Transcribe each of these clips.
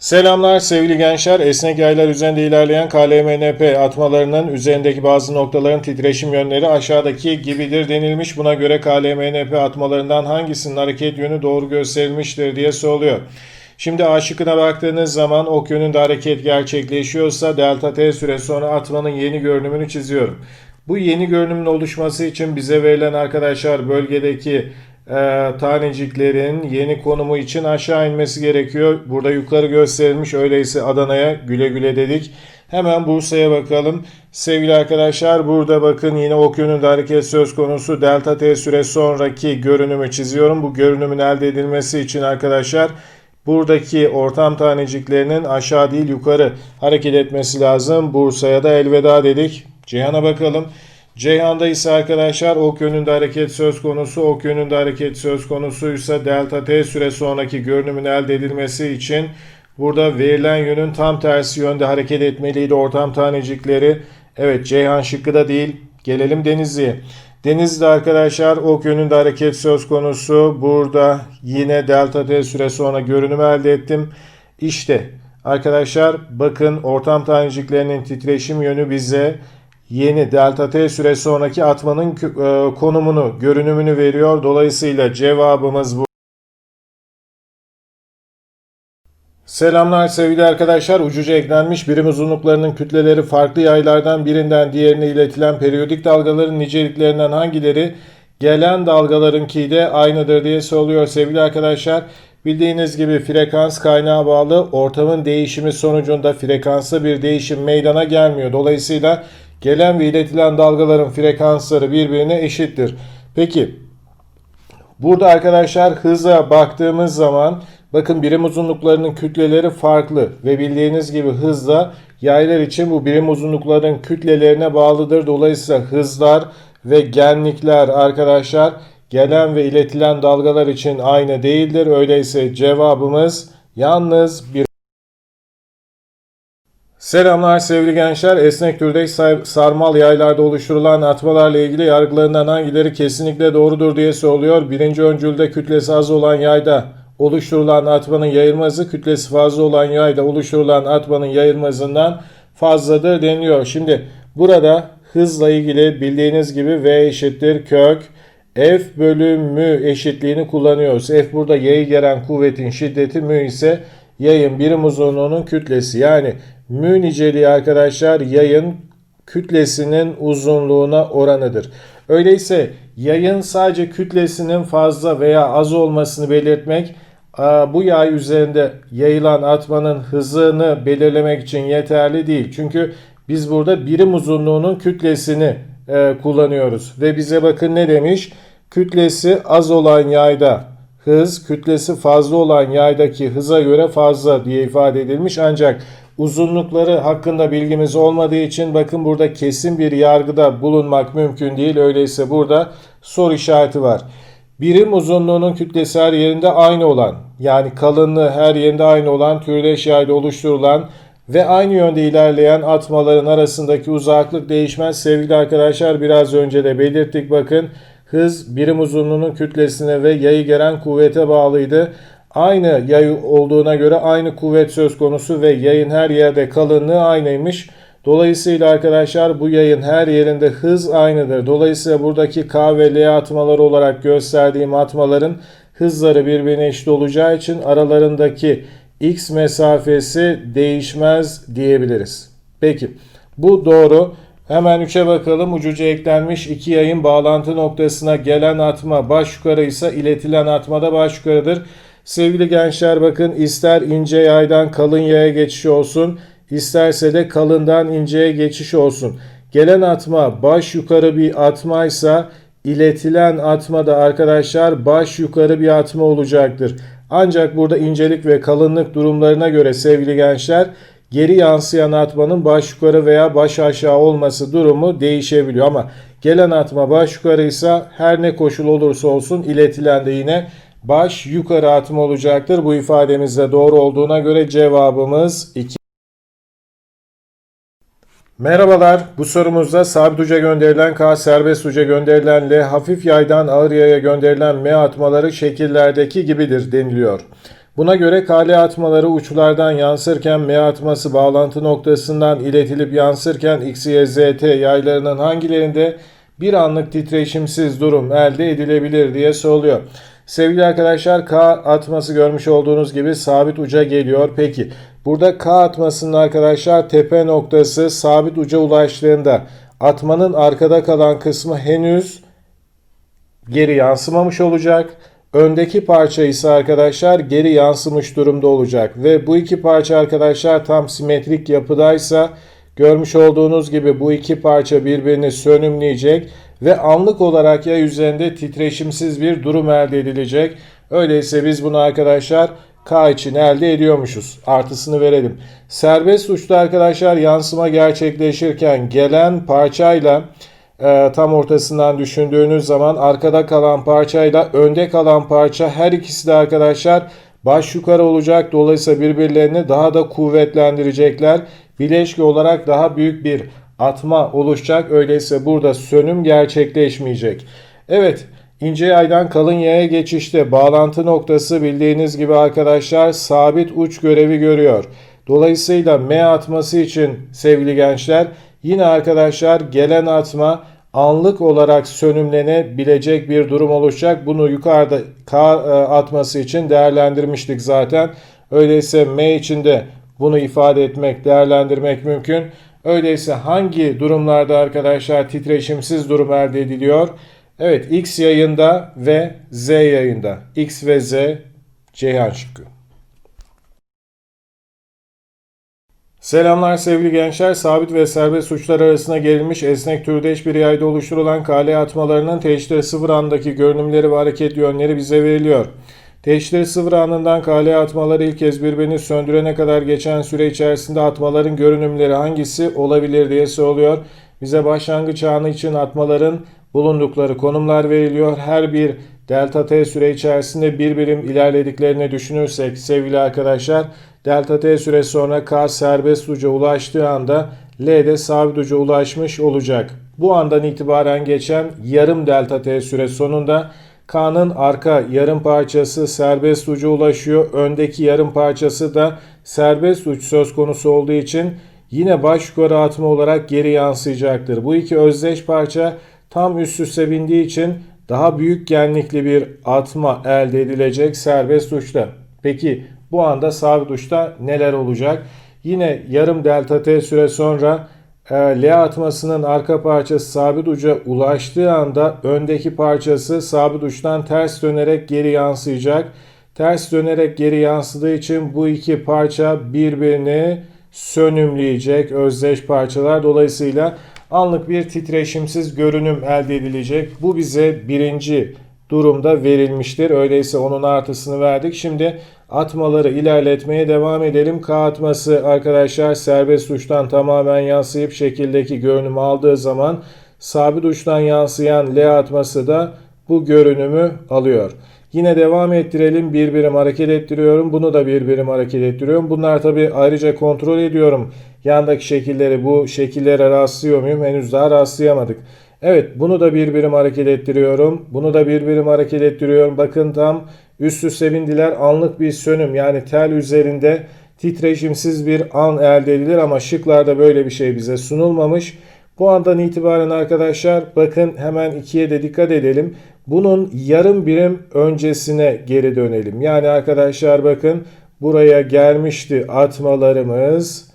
Selamlar sevgili gençler. Esnek yaylar üzerinde ilerleyen KLMNP atmalarının üzerindeki bazı noktaların titreşim yönleri aşağıdaki gibidir denilmiş. Buna göre KLMNP atmalarından hangisinin hareket yönü doğru gösterilmiştir diye soruluyor. Şimdi A şıkkına baktığınız zaman ok yönünde hareket gerçekleşiyorsa delta t süre sonra atmanın yeni görünümünü çiziyorum. Bu yeni görünümün oluşması için bize verilen arkadaşlar bölgedeki e, taneciklerin yeni konumu için aşağı inmesi gerekiyor. Burada yukarı gösterilmiş. Öyleyse Adana'ya güle güle dedik. Hemen Bursa'ya bakalım. Sevgili arkadaşlar burada bakın yine ok yönünde hareket söz konusu. Delta t süre sonraki görünümü çiziyorum. Bu görünümün elde edilmesi için arkadaşlar buradaki ortam taneciklerinin aşağı değil yukarı hareket etmesi lazım. Bursa'ya da elveda dedik. Ceyhan'a bakalım. Ceyhan'da ise arkadaşlar ok yönünde hareket söz konusu. Ok yönünde hareket söz konusuysa delta t süre sonraki görünümün elde edilmesi için burada verilen yönün tam tersi yönde hareket etmeliydi ortam tanecikleri. Evet Ceyhan şıkkı da değil. Gelelim Denizli'ye. Denizli'de arkadaşlar ok yönünde hareket söz konusu. Burada yine delta t süre sonra görünüm elde ettim. İşte arkadaşlar bakın ortam taneciklerinin titreşim yönü bize yeni delta t süre sonraki atmanın e, konumunu, görünümünü veriyor. Dolayısıyla cevabımız bu. Selamlar sevgili arkadaşlar. Ucuca eklenmiş birim uzunluklarının kütleleri farklı yaylardan birinden diğerine iletilen periyodik dalgaların niceliklerinden hangileri gelen dalgalarınki de aynıdır diye soruluyor sevgili arkadaşlar. Bildiğiniz gibi frekans kaynağı bağlı ortamın değişimi sonucunda frekanslı bir değişim meydana gelmiyor. Dolayısıyla gelen ve iletilen dalgaların frekansları birbirine eşittir. Peki burada arkadaşlar hıza baktığımız zaman bakın birim uzunluklarının kütleleri farklı ve bildiğiniz gibi hızla yaylar için bu birim uzunlukların kütlelerine bağlıdır. Dolayısıyla hızlar ve genlikler arkadaşlar gelen ve iletilen dalgalar için aynı değildir. Öyleyse cevabımız yalnız bir Selamlar sevgili gençler. Esnek türde sarmal yaylarda oluşturulan atmalarla ilgili yargılarından hangileri kesinlikle doğrudur diye soruluyor. Birinci öncülde kütlesi az olan yayda oluşturulan atmanın yayılma kütlesi fazla olan yayda oluşturulan atmanın yayılma hızından fazladır deniliyor. Şimdi burada hızla ilgili bildiğiniz gibi V eşittir kök F bölü mü eşitliğini kullanıyoruz. F burada yayı gelen kuvvetin şiddeti mü ise yayın birim uzunluğunun kütlesi. Yani mü niceliği arkadaşlar yayın kütlesinin uzunluğuna oranıdır. Öyleyse yayın sadece kütlesinin fazla veya az olmasını belirtmek bu yay üzerinde yayılan atmanın hızını belirlemek için yeterli değil. Çünkü biz burada birim uzunluğunun kütlesini e, kullanıyoruz. Ve bize bakın ne demiş? Kütlesi az olan yayda hız, kütlesi fazla olan yaydaki hıza göre fazla diye ifade edilmiş. Ancak uzunlukları hakkında bilgimiz olmadığı için bakın burada kesin bir yargıda bulunmak mümkün değil. Öyleyse burada soru işareti var. Birim uzunluğunun kütlesi her yerinde aynı olan yani kalınlığı her yerinde aynı olan türdeş yayda oluşturulan ve aynı yönde ilerleyen atmaların arasındaki uzaklık değişmez. Sevgili arkadaşlar biraz önce de belirttik bakın hız birim uzunluğunun kütlesine ve yayı gelen kuvvete bağlıydı. Aynı yay olduğuna göre aynı kuvvet söz konusu ve yayın her yerde kalınlığı aynıymış. Dolayısıyla arkadaşlar bu yayın her yerinde hız aynıdır. Dolayısıyla buradaki K ve L atmaları olarak gösterdiğim atmaların hızları birbirine eşit olacağı için aralarındaki x mesafesi değişmez diyebiliriz. Peki bu doğru. Hemen 3'e bakalım. Ucuca eklenmiş iki yayın bağlantı noktasına gelen atma baş yukarı ise iletilen atma da baş yukarıdır. Sevgili gençler bakın ister ince yaydan kalın yaya geçiş olsun isterse de kalından inceye geçiş olsun. Gelen atma baş yukarı bir atmaysa iletilen atma da arkadaşlar baş yukarı bir atma olacaktır. Ancak burada incelik ve kalınlık durumlarına göre sevgili gençler geri yansıyan atmanın baş yukarı veya baş aşağı olması durumu değişebiliyor. Ama gelen atma baş yukarıysa her ne koşul olursa olsun iletilen de yine baş yukarı atma olacaktır. Bu ifademizde doğru olduğuna göre cevabımız 2. Merhabalar. Bu sorumuzda sabit uca gönderilen K, serbest uca gönderilen L, hafif yaydan ağır yaya gönderilen M atmaları şekillerdeki gibidir deniliyor. Buna göre kale atmaları uçlardan yansırken M atması bağlantı noktasından iletilip yansırken X, Y, Z, T yaylarının hangilerinde bir anlık titreşimsiz durum elde edilebilir diye soruluyor. Sevgili arkadaşlar K atması görmüş olduğunuz gibi sabit uca geliyor. Peki burada K atmasının arkadaşlar tepe noktası sabit uca ulaştığında atmanın arkada kalan kısmı henüz geri yansımamış olacak. Öndeki parça ise arkadaşlar geri yansımış durumda olacak. Ve bu iki parça arkadaşlar tam simetrik yapıdaysa görmüş olduğunuz gibi bu iki parça birbirini sönümleyecek ve anlık olarak yay üzerinde titreşimsiz bir durum elde edilecek. Öyleyse biz bunu arkadaşlar K için elde ediyormuşuz. Artısını verelim. Serbest uçta arkadaşlar yansıma gerçekleşirken gelen parçayla e, tam ortasından düşündüğünüz zaman arkada kalan parçayla önde kalan parça her ikisi de arkadaşlar baş yukarı olacak. Dolayısıyla birbirlerini daha da kuvvetlendirecekler. Bileşki olarak daha büyük bir atma oluşacak. Öyleyse burada sönüm gerçekleşmeyecek. Evet ince yaydan kalın yaya geçişte bağlantı noktası bildiğiniz gibi arkadaşlar sabit uç görevi görüyor. Dolayısıyla M atması için sevgili gençler yine arkadaşlar gelen atma anlık olarak sönümlenebilecek bir durum oluşacak. Bunu yukarıda K e, atması için değerlendirmiştik zaten. Öyleyse M için de bunu ifade etmek, değerlendirmek mümkün. Öyleyse hangi durumlarda arkadaşlar titreşimsiz durum elde ediliyor? Evet X yayında ve Z yayında. X ve Z Ceyhan şıkkı. Selamlar sevgili gençler. Sabit ve serbest uçlar arasına gerilmiş esnek türdeş bir yayda oluşturulan kale atmalarının teşhir sıfır andaki görünümleri ve hareket yönleri bize veriliyor. Teşhir sıfır anından kale atmaları ilk kez birbirini söndürene kadar geçen süre içerisinde atmaların görünümleri hangisi olabilir diye soruluyor. Bize başlangıç anı için atmaların bulundukları konumlar veriliyor. Her bir delta t süre içerisinde bir birim ilerlediklerini düşünürsek sevgili arkadaşlar delta t süre sonra k serbest uca ulaştığı anda L de sabit uca ulaşmış olacak. Bu andan itibaren geçen yarım delta t süre sonunda K'nın arka yarım parçası serbest uca ulaşıyor. Öndeki yarım parçası da serbest uç söz konusu olduğu için yine baş yukarı atma olarak geri yansıyacaktır. Bu iki özdeş parça tam üst üste bindiği için daha büyük genlikli bir atma elde edilecek serbest uçta. Peki bu anda sabit uçta neler olacak? Yine yarım delta t süre sonra e, L atmasının arka parçası sabit uca ulaştığı anda öndeki parçası sabit uçtan ters dönerek geri yansıyacak. Ters dönerek geri yansıdığı için bu iki parça birbirini sönümleyecek özdeş parçalar. Dolayısıyla anlık bir titreşimsiz görünüm elde edilecek. Bu bize birinci durumda verilmiştir. Öyleyse onun artısını verdik. Şimdi atmaları ilerletmeye devam edelim. K atması arkadaşlar serbest uçtan tamamen yansıyıp şekildeki görünümü aldığı zaman sabit uçtan yansıyan L atması da bu görünümü alıyor. Yine devam ettirelim. Bir birim hareket ettiriyorum. Bunu da bir birim hareket ettiriyorum. Bunlar tabi ayrıca kontrol ediyorum. Yandaki şekilleri bu şekillere rastlıyor muyum? Henüz daha rastlayamadık. Evet bunu da bir birim hareket ettiriyorum. Bunu da bir birim hareket ettiriyorum. Bakın tam üst üste bindiler. Anlık bir sönüm yani tel üzerinde titreşimsiz bir an elde edilir ama şıklarda böyle bir şey bize sunulmamış. Bu andan itibaren arkadaşlar bakın hemen ikiye de dikkat edelim. Bunun yarım birim öncesine geri dönelim. Yani arkadaşlar bakın buraya gelmişti atmalarımız.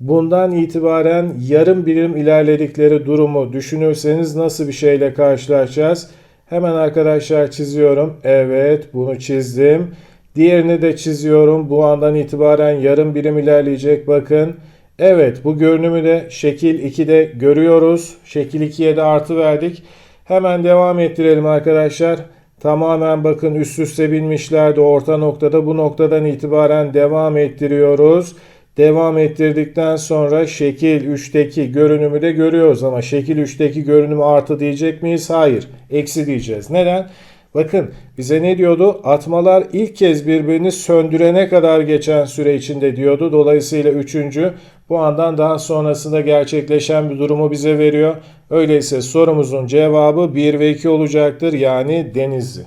Bundan itibaren yarım birim ilerledikleri durumu düşünürseniz nasıl bir şeyle karşılaşacağız? Hemen arkadaşlar çiziyorum. Evet bunu çizdim. Diğerini de çiziyorum. Bu andan itibaren yarım birim ilerleyecek. Bakın. Evet bu görünümü de şekil 2'de görüyoruz. Şekil 2'ye de artı verdik. Hemen devam ettirelim arkadaşlar. Tamamen bakın üst üste binmişlerdi orta noktada. Bu noktadan itibaren devam ettiriyoruz. Devam ettirdikten sonra şekil 3'teki görünümü de görüyoruz ama şekil 3'teki görünümü artı diyecek miyiz? Hayır. Eksi diyeceğiz. Neden? Bakın bize ne diyordu? Atmalar ilk kez birbirini söndürene kadar geçen süre içinde diyordu. Dolayısıyla üçüncü bu andan daha sonrasında gerçekleşen bir durumu bize veriyor. Öyleyse sorumuzun cevabı 1 ve 2 olacaktır. Yani Denizli.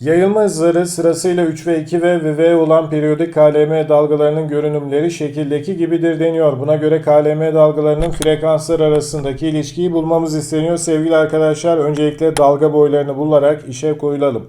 Yayılma hızları sırasıyla 3 ve 2 V ve V olan periyodik KLM dalgalarının görünümleri şekildeki gibidir deniyor. Buna göre KLM dalgalarının frekanslar arasındaki ilişkiyi bulmamız isteniyor. Sevgili arkadaşlar öncelikle dalga boylarını bularak işe koyulalım.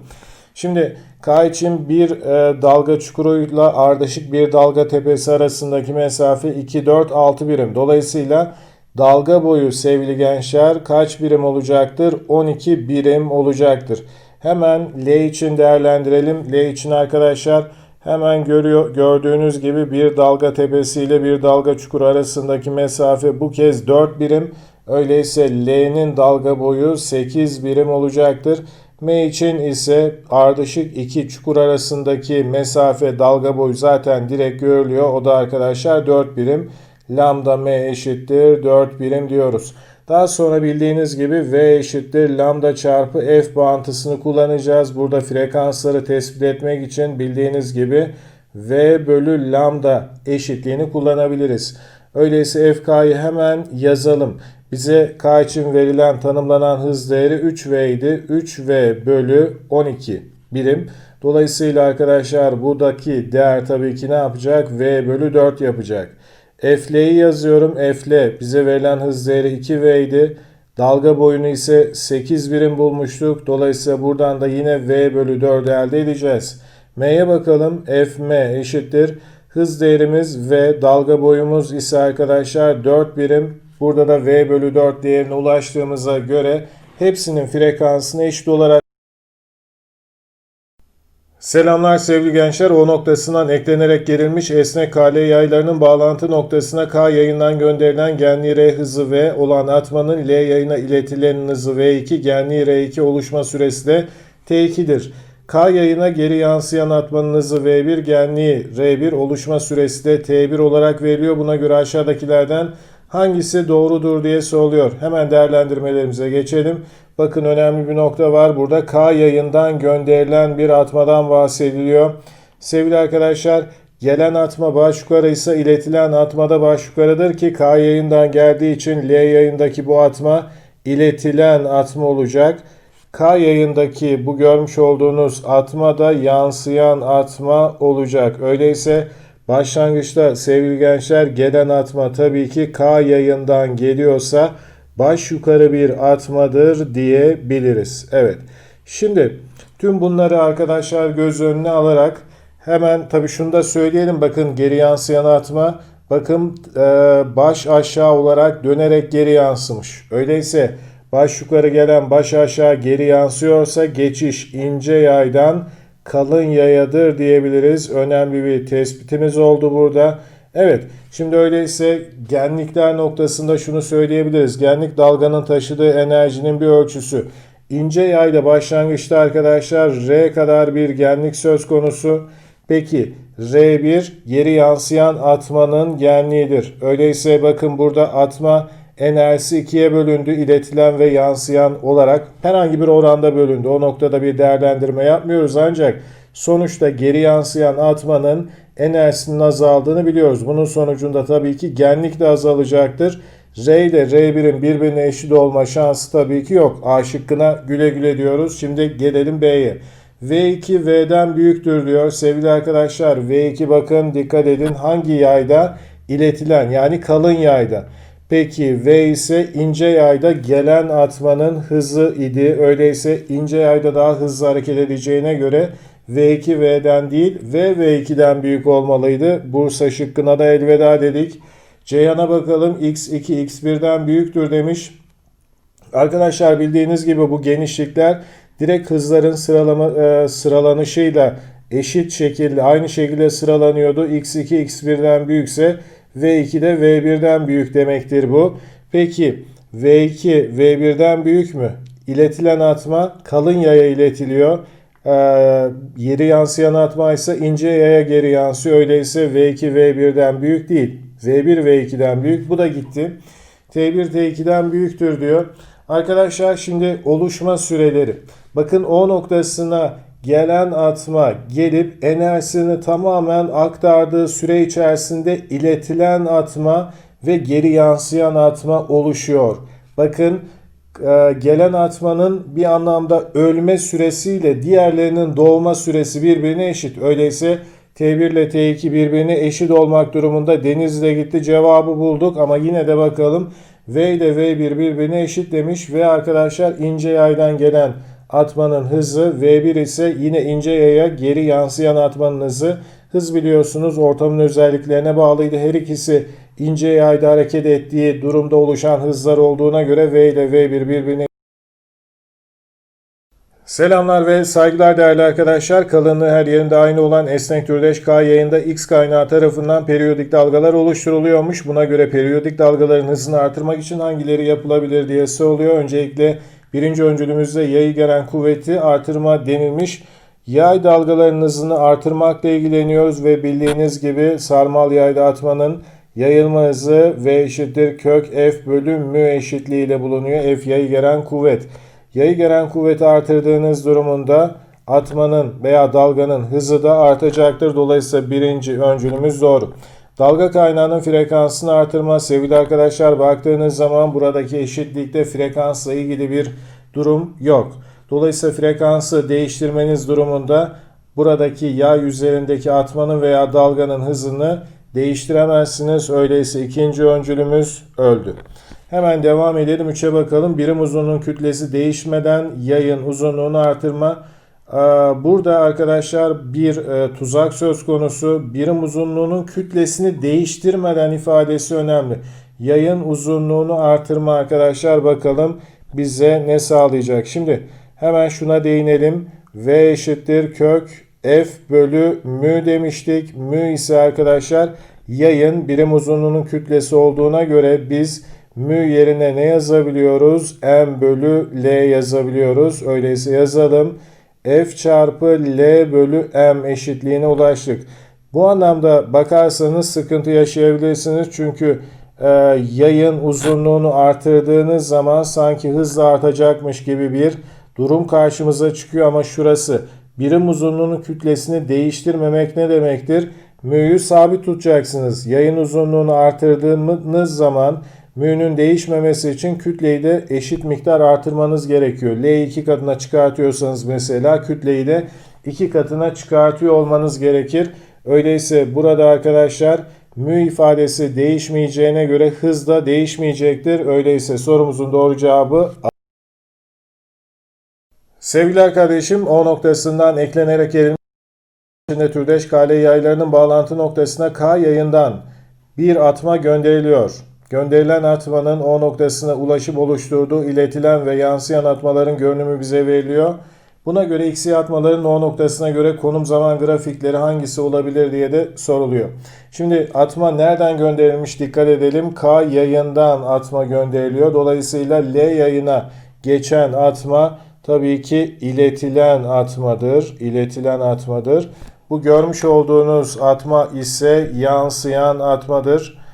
Şimdi K için bir e, dalga çukuruyla ardışık bir dalga tepesi arasındaki mesafe 2, 4, 6 birim. Dolayısıyla dalga boyu sevgili gençler kaç birim olacaktır? 12 birim olacaktır. Hemen L için değerlendirelim. L için arkadaşlar hemen görüyor gördüğünüz gibi bir dalga tepesi ile bir dalga çukuru arasındaki mesafe bu kez 4 birim. Öyleyse L'nin dalga boyu 8 birim olacaktır. M için ise ardışık iki çukur arasındaki mesafe dalga boyu zaten direkt görülüyor. O da arkadaşlar 4 birim. Lambda M eşittir 4 birim diyoruz. Daha sonra bildiğiniz gibi V eşittir lambda çarpı F bağıntısını kullanacağız. Burada frekansları tespit etmek için bildiğiniz gibi V bölü lambda eşitliğini kullanabiliriz. Öyleyse FK'yı hemen yazalım. Bize K için verilen tanımlanan hız değeri 3V idi. 3V bölü 12 birim. Dolayısıyla arkadaşlar buradaki değer tabii ki ne yapacak? V bölü 4 yapacak. F'leyi yazıyorum. F'le bize verilen hız değeri 2V idi. Dalga boyunu ise 8 birim bulmuştuk. Dolayısıyla buradan da yine V bölü 4 elde edeceğiz. M'ye bakalım. Fm eşittir. Hız değerimiz ve dalga boyumuz ise arkadaşlar 4 birim. Burada da V bölü 4 değerine ulaştığımıza göre hepsinin frekansını eşit olarak Selamlar sevgili gençler. O noktasından eklenerek gerilmiş esnek KL yaylarının bağlantı noktasına K yayından gönderilen genli R hızı V olan atmanın L yayına iletilen hızı V2 genli R2 oluşma süresi de T2'dir. K yayına geri yansıyan atmanın hızı V1 genli R1 oluşma süresi de T1 olarak veriliyor. Buna göre aşağıdakilerden hangisi doğrudur diye soruluyor. Hemen değerlendirmelerimize geçelim. Bakın önemli bir nokta var. Burada K yayından gönderilen bir atmadan bahsediliyor. Sevgili arkadaşlar gelen atma baş yukarı ise iletilen atma da baş yukarıdır ki K yayından geldiği için L yayındaki bu atma iletilen atma olacak. K yayındaki bu görmüş olduğunuz atma da yansıyan atma olacak. Öyleyse başlangıçta sevgili gençler gelen atma tabii ki K yayından geliyorsa baş yukarı bir atmadır diyebiliriz. Evet. Şimdi tüm bunları arkadaşlar göz önüne alarak hemen tabii şunu da söyleyelim. Bakın geri yansıyan atma bakın e, baş aşağı olarak dönerek geri yansımış. Öyleyse baş yukarı gelen baş aşağı geri yansıyorsa geçiş ince yaydan kalın yayadır diyebiliriz. Önemli bir tespitimiz oldu burada. Evet, şimdi öyleyse genlikler noktasında şunu söyleyebiliriz. Genlik dalganın taşıdığı enerjinin bir ölçüsü. İnce yayda başlangıçta arkadaşlar R kadar bir genlik söz konusu. Peki R1 geri yansıyan atmanın genliğidir. Öyleyse bakın burada atma enerjisi ikiye bölündü. iletilen ve yansıyan olarak herhangi bir oranda bölündü. O noktada bir değerlendirme yapmıyoruz ancak sonuçta geri yansıyan atmanın enerjisinin azaldığını biliyoruz. Bunun sonucunda tabii ki genlik de azalacaktır. R ile R1'in birbirine eşit olma şansı tabii ki yok. A şıkkına güle güle diyoruz. Şimdi gelelim B'ye. V2 V'den büyüktür diyor. Sevgili arkadaşlar V2 bakın dikkat edin hangi yayda iletilen yani kalın yayda. Peki V ise ince yayda gelen atmanın hızı idi. Öyleyse ince yayda daha hızlı hareket edeceğine göre V2 V'den değil V V2'den büyük olmalıydı. Bursa şıkkına da elveda dedik. Ceyhan'a bakalım X2 X1'den büyüktür demiş. Arkadaşlar bildiğiniz gibi bu genişlikler direkt hızların sıralama, e, sıralanışıyla eşit şekilde aynı şekilde sıralanıyordu. X2 X1'den büyükse V2 de V1'den büyük demektir bu. Peki V2 V1'den büyük mü? İletilen atma kalın yaya iletiliyor. Ee, yeri yansıyan atma ise ince yaya geri yansıyor. Öyleyse V2 V1'den büyük değil. V1 V2'den büyük. Bu da gitti. T1 T2'den büyüktür diyor. Arkadaşlar şimdi oluşma süreleri. Bakın O noktasına gelen atma gelip enerjisini tamamen aktardığı süre içerisinde iletilen atma ve geri yansıyan atma oluşuyor. Bakın e, gelen atmanın bir anlamda ölme süresiyle diğerlerinin doğma süresi birbirine eşit. Öyleyse T1 ile T2 birbirine eşit olmak durumunda Denizli gitti cevabı bulduk ama yine de bakalım V ile V1 birbirine eşit demiş ve arkadaşlar ince yaydan gelen atmanın hızı V1 ise yine ince yaya geri yansıyan atmanın hızı. Hız biliyorsunuz ortamın özelliklerine bağlıydı. Her ikisi ince yayda hareket ettiği durumda oluşan hızlar olduğuna göre V ile V1 birbirine Selamlar ve saygılar değerli arkadaşlar. Kalınlığı her yerinde aynı olan esnek türdeş K yayında X kaynağı tarafından periyodik dalgalar oluşturuluyormuş. Buna göre periyodik dalgaların hızını artırmak için hangileri yapılabilir diye soruluyor. Öncelikle birinci öncülümüzde yayı gelen kuvveti artırma denilmiş. Yay dalgalarının hızını artırmakla ilgileniyoruz ve bildiğiniz gibi sarmal yayda atmanın yayılma hızı V eşittir kök F bölü mü eşitliği ile bulunuyor. F yayı gelen kuvvet. Yayı gelen kuvveti artırdığınız durumunda atmanın veya dalganın hızı da artacaktır. Dolayısıyla birinci öncülümüz doğru. Dalga kaynağının frekansını artırma sevgili arkadaşlar baktığınız zaman buradaki eşitlikte frekansla ilgili bir durum yok. Dolayısıyla frekansı değiştirmeniz durumunda buradaki yay üzerindeki atmanın veya dalganın hızını değiştiremezsiniz. Öyleyse ikinci öncülümüz öldü. Hemen devam edelim. 3'e bakalım. Birim uzunluğun kütlesi değişmeden yayın uzunluğunu artırma. Ee, Burada arkadaşlar bir e, tuzak söz konusu. Birim uzunluğunun kütlesini değiştirmeden ifadesi önemli. Yayın uzunluğunu artırma arkadaşlar bakalım bize ne sağlayacak. Şimdi hemen şuna değinelim. V eşittir kök F bölü mü demiştik. Mü ise arkadaşlar yayın birim uzunluğunun kütlesi olduğuna göre biz mü yerine ne yazabiliyoruz? M bölü L yazabiliyoruz. Öyleyse yazalım. F çarpı L bölü M eşitliğine ulaştık. Bu anlamda bakarsanız sıkıntı yaşayabilirsiniz. Çünkü e, yayın uzunluğunu artırdığınız zaman sanki hızla artacakmış gibi bir durum karşımıza çıkıyor. Ama şurası birim uzunluğunun kütlesini değiştirmemek ne demektir? Mü'yü sabit tutacaksınız. Yayın uzunluğunu artırdığınız zaman mü'nün değişmemesi için kütleyi de eşit miktar artırmanız gerekiyor. L'yi iki katına çıkartıyorsanız mesela kütleyi de iki katına çıkartıyor olmanız gerekir. Öyleyse burada arkadaşlar mü ifadesi değişmeyeceğine göre hız da değişmeyecektir. Öyleyse sorumuzun doğru cevabı Sevgili kardeşim O noktasından eklenerek içinde türdeş kale yaylarının bağlantı noktasına K yayından bir atma gönderiliyor. Gönderilen atmanın O noktasına ulaşıp oluşturduğu iletilen ve yansıyan atmaların görünümü bize veriliyor. Buna göre X atmaların O noktasına göre konum zaman grafikleri hangisi olabilir diye de soruluyor. Şimdi atma nereden gönderilmiş dikkat edelim. K yayından atma gönderiliyor. Dolayısıyla L yayına geçen atma tabii ki iletilen atmadır. İletilen atmadır. Bu görmüş olduğunuz atma ise yansıyan atmadır.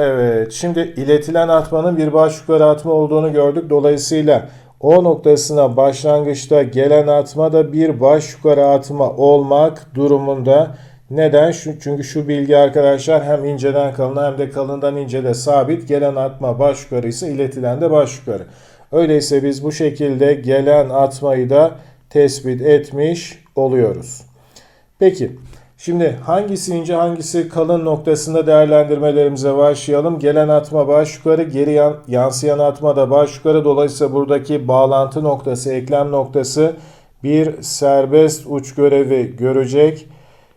Evet, şimdi iletilen atmanın bir baş yukarı atma olduğunu gördük. Dolayısıyla o noktasına başlangıçta gelen atma da bir baş yukarı atma olmak durumunda. Neden? Çünkü şu bilgi arkadaşlar hem inceden kalına hem de kalından incede sabit. Gelen atma baş yukarı ise iletilen de baş yukarı. Öyleyse biz bu şekilde gelen atmayı da tespit etmiş oluyoruz. Peki şimdi hangisi ince hangisi kalın noktasında değerlendirmelerimize başlayalım. Gelen atma baş yukarı geri yansıyan atma da baş yukarı. Dolayısıyla buradaki bağlantı noktası eklem noktası bir serbest uç görevi görecek.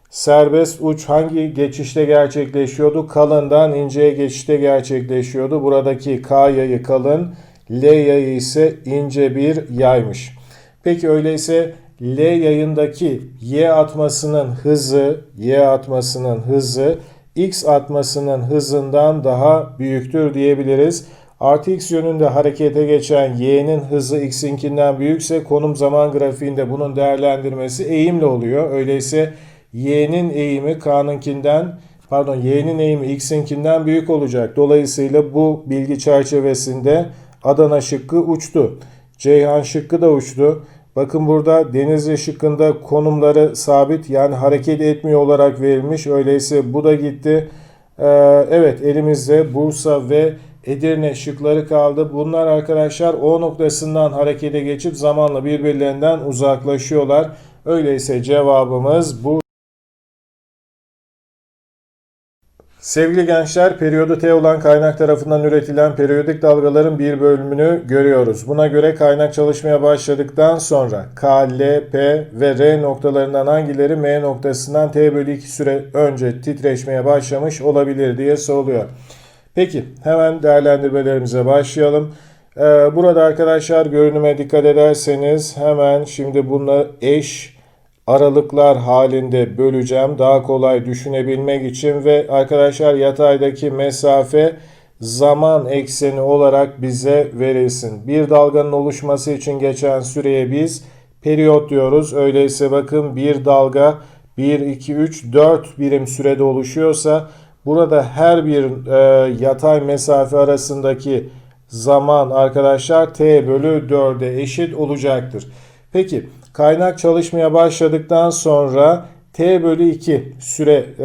Serbest uç hangi geçişte gerçekleşiyordu? Kalından inceye geçişte gerçekleşiyordu. Buradaki K yayı kalın. L yayı ise ince bir yaymış. Peki öyleyse L yayındaki Y atmasının hızı, Y atmasının hızı X atmasının hızından daha büyüktür diyebiliriz. Artı X yönünde harekete geçen Y'nin hızı X'inkinden büyükse konum zaman grafiğinde bunun değerlendirmesi eğimli oluyor. Öyleyse Y'nin eğimi K'nınkinden pardon Y'nin eğimi X'inkinden büyük olacak. Dolayısıyla bu bilgi çerçevesinde Adana şıkkı uçtu. Ceyhan şıkkı da uçtu. Bakın burada Denizli şıkkında konumları sabit yani hareket etmiyor olarak verilmiş. Öyleyse bu da gitti. Ee, evet elimizde Bursa ve Edirne şıkları kaldı. Bunlar arkadaşlar O noktasından harekete geçip zamanla birbirlerinden uzaklaşıyorlar. Öyleyse cevabımız bu. Sevgili gençler, periyodu T olan kaynak tarafından üretilen periyodik dalgaların bir bölümünü görüyoruz. Buna göre kaynak çalışmaya başladıktan sonra K, L, P ve R noktalarından hangileri M noktasından T bölü 2 süre önce titreşmeye başlamış olabilir diye soruluyor. Peki hemen değerlendirmelerimize başlayalım. Ee, burada arkadaşlar görünüme dikkat ederseniz hemen şimdi bunları eş aralıklar halinde böleceğim daha kolay düşünebilmek için ve arkadaşlar yataydaki mesafe zaman ekseni olarak bize verilsin. Bir dalganın oluşması için geçen süreye biz periyot diyoruz. Öyleyse bakın bir dalga 1, 2, 3, 4 birim sürede oluşuyorsa burada her bir e, yatay mesafe arasındaki zaman arkadaşlar t bölü 4'e eşit olacaktır. Peki kaynak çalışmaya başladıktan sonra t bölü 2 süre e,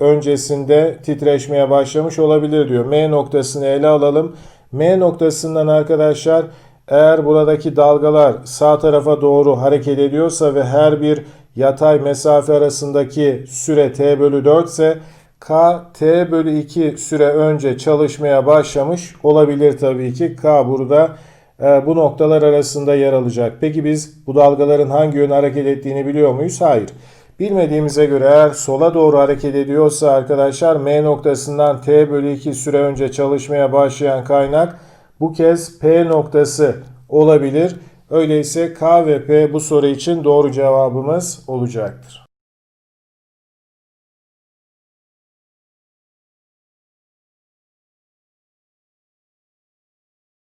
öncesinde titreşmeye başlamış olabilir diyor. M noktasını ele alalım. M noktasından arkadaşlar eğer buradaki dalgalar sağ tarafa doğru hareket ediyorsa ve her bir yatay mesafe arasındaki süre t bölü 4 ise K t bölü 2 süre önce çalışmaya başlamış olabilir tabii ki. K burada bu noktalar arasında yer alacak. Peki biz bu dalgaların hangi yöne hareket ettiğini biliyor muyuz? Hayır. Bilmediğimize göre eğer sola doğru hareket ediyorsa arkadaşlar M noktasından T bölü 2 süre önce çalışmaya başlayan kaynak bu kez P noktası olabilir. Öyleyse K ve P bu soru için doğru cevabımız olacaktır.